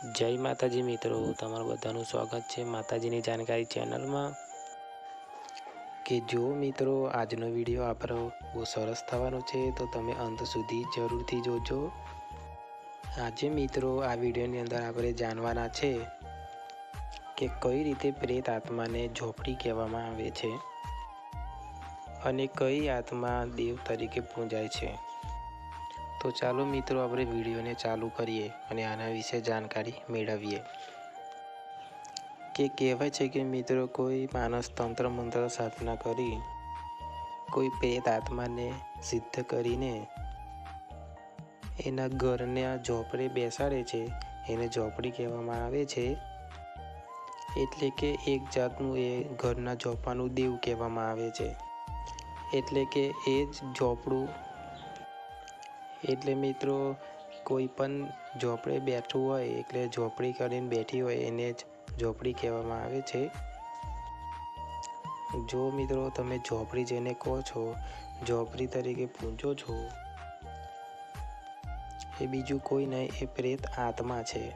જય માતાજી મિત્રો, તમારું બધાનું સ્વાગત છે માતાજીની જાણકારી ચેનલમાં. કે જો મિત્રો, આજનો વીડિયો આપણો બહુ સરસ થવાનો છે, તો તમે અંત સુધી જરૂરથી જોજો. આજે મિત્રો, આ વિડીયોની અંદર આપણે જાણવાના છે કે કઈ રીતે પ્રેત આત્માને ઝોપડી કહેવામાં આવે છે અને કઈ આત્મા દેવ તરીકે પૂજાય છે. તો ચાલો મિત્રો આપણે વિડીયોને ચાલુ કરીએ અને આના વિશે જાણકારી મેળવીએ. કે કહેવાય છે કે મિત્રો કોઈ માણસ તંત્ર મંત્ર સાધના કરી, કોઈ પ્રેત આત્માને સિદ્ધ કરીને એના ઘરને આ ઝોપડે બેસાડે છે, એને ઝોપડી કહેવામાં આવે છે. એટલે કે એક જાતનું એ ઘરના ઝોપાનું દેવ કહેવામાં આવે છે. એટલે કે એ જ ઝોપડું એટલે મિત્રો, કોઈ પણ ઝોપડે બેઠું હોય, એટલે ઝોપડી કરીને બેઠી હોય, એને જ ઝોપડી કહેવામાં આવે છે. જો મિત્રો, તમે ઝોપડી જેને કહો છો, ઝોપડી તરીકે પૂંજો છો, એ બીજું કોઈ નહીં, એ પ્રેત આત્મા છે.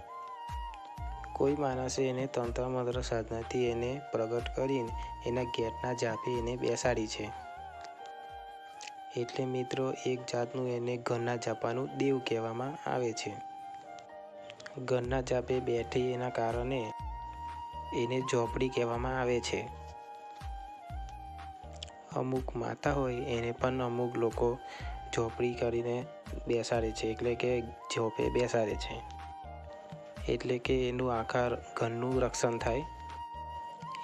કોઈ માણસે એને તંત્ર મંત્ર સાધનાથી એને પ્રગટ કરીને એના ગેટના જાપે એને બેસાડી છે. એટલે મિત્રો, એક જાતનું એને ઘરના જાપાનું દેવ કહેવામાં આવે છે. ઘરના જાપે બેઠી એના કારણે એને ઝોપડી કહેવામાં આવે છે. અમુક માતા હોય, એને પણ અમુક લોકો ઝોપડી કરીને બેસાડે છે, એટલે કે ઝોપે બેસાડે છે. એટલે કે એનું આખા ઘરનું રક્ષણ થાય,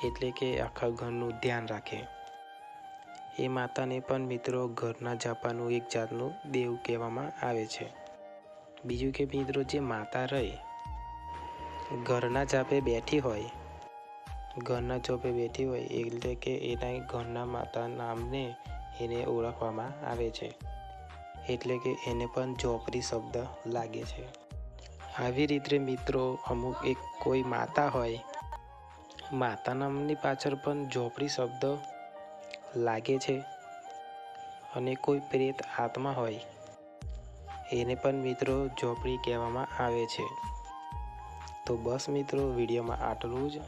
એટલે કે આખા ઘરનું ધ્યાન રાખે. એ માતાને પણ મિત્રો ઘરના જાપાનું એક જાતનું દેવ કહેવામાં આવે છે. બીજું કે મિત્રો જે માતા રહે, ઘરના જાપે બેઠી હોય, ઘરના ચોપે બેઠી હોય એટલે કે એના ઘરના માતા નામને એને ઓળખવામાં આવે છે. એટલે કે એને પણ ઝોપડી શબ્દ લાગે છે. આવી રીતે મિત્રો અમુક એક કોઈ માતા હોય, માતા નામની પાછળ પણ ઝોપડી શબ્દ લાગે છે અને કોઈ પ્રેત આત્મા હોય. એને પણ મિત્રો ઝોપડી કહેવામાં આવે છે. તો બસ મિત્રો, વિડીયોમાં આટલું જ.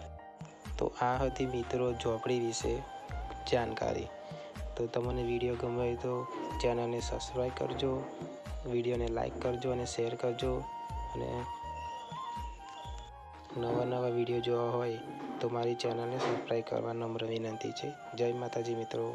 તો આ હતી મિત્રો ઝોપડી વિશે જાણકારી. તો તમને વીડિયો ગમે તો ચેનલને સબસ્ક્રાઈબ કરજો, વિડીયોને લાઈક કરજો અને શેર કરજો અને નવા નવા વીડિયો જોવા હોય તો મારી ચેનલને સબસ્ક્રાઈબ કરવા નમ્ર વિનંતી છે. જય માતાજી મિત્રો.